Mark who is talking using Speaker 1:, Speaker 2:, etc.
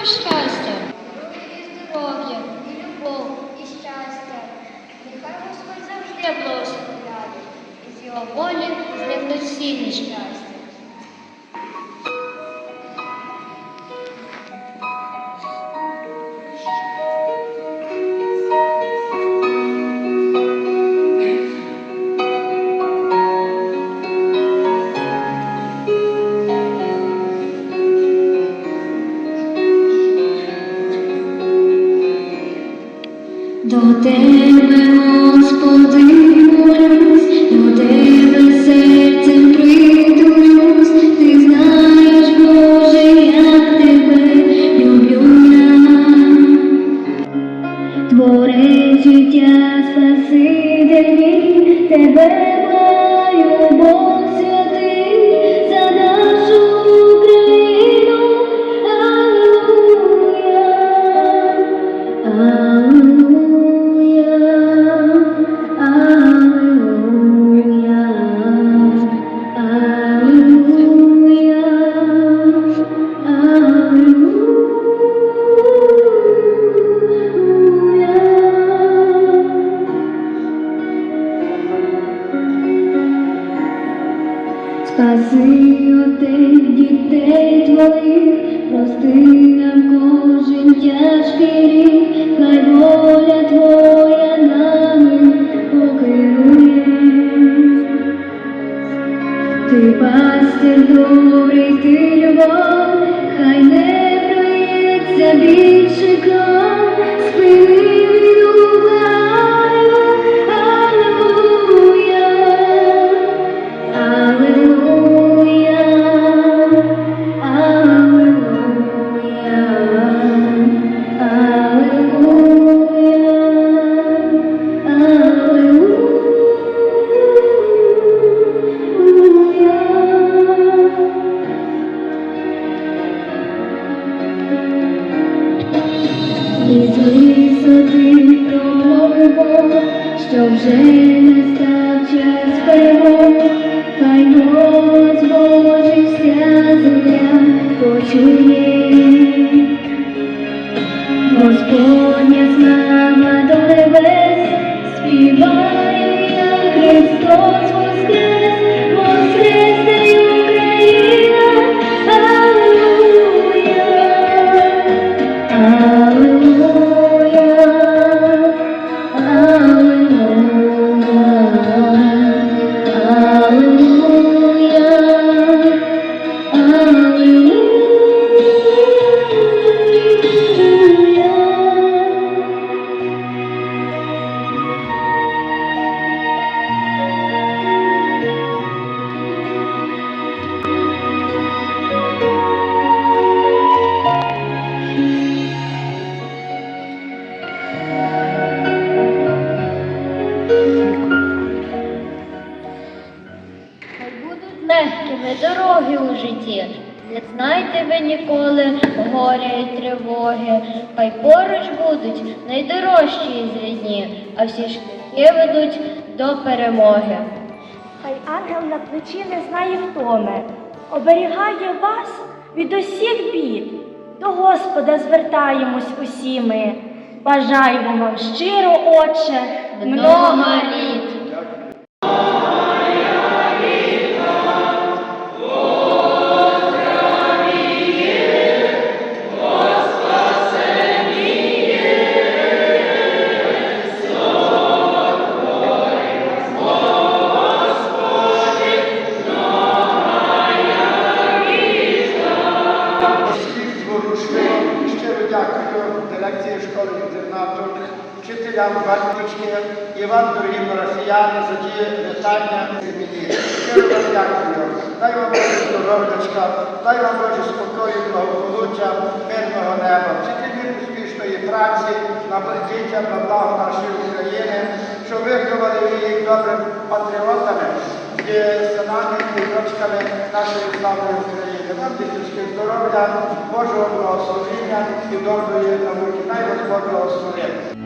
Speaker 1: Кожен день і щастя. Здоров'я, любов і щастя. Нехай Господь завжди благословляє. І з його волі з ним щастя.
Speaker 2: До тебе, Господи, молюсь, тебе серцем притулюсь, ти знаєш, Боже, як тебе люблю я. Творець життя Спаситель мій, тебе Спаси отих дітей твоїх, прости нам кожен тяжкий рік, Із висоти промовив Бог, що вже став час перемог, хай голос Божий вся земля почує. Господня слава до небес, співає, Христос
Speaker 1: житті. Не знайте ви ніколи горя і тривоги, хай поруч будуть найдорожчі із рідні, а всі шляхи ведуть до перемоги.
Speaker 3: Хай ангел на плечі не знає втоми, оберігає вас від усіх бід. До Господа звертаємось усі ми. Бажаємо вам щиро, Отче, много літ.
Speaker 4: Вчителям батьківські і вам, дорогі парафіяни, за ті вітання мені. Щиро. Дай вам Боже здоров'ячка, дай вам Боже спокою, благополуччя, мирного неба, вчителі успішної праці, на дітям, на благо нашої України, щоб виховали їх добрими патріотами і синами і дочками нашої славної України. Вам діточки здоров'я, Божого благословення і доброї науки. Дай Господь благословить.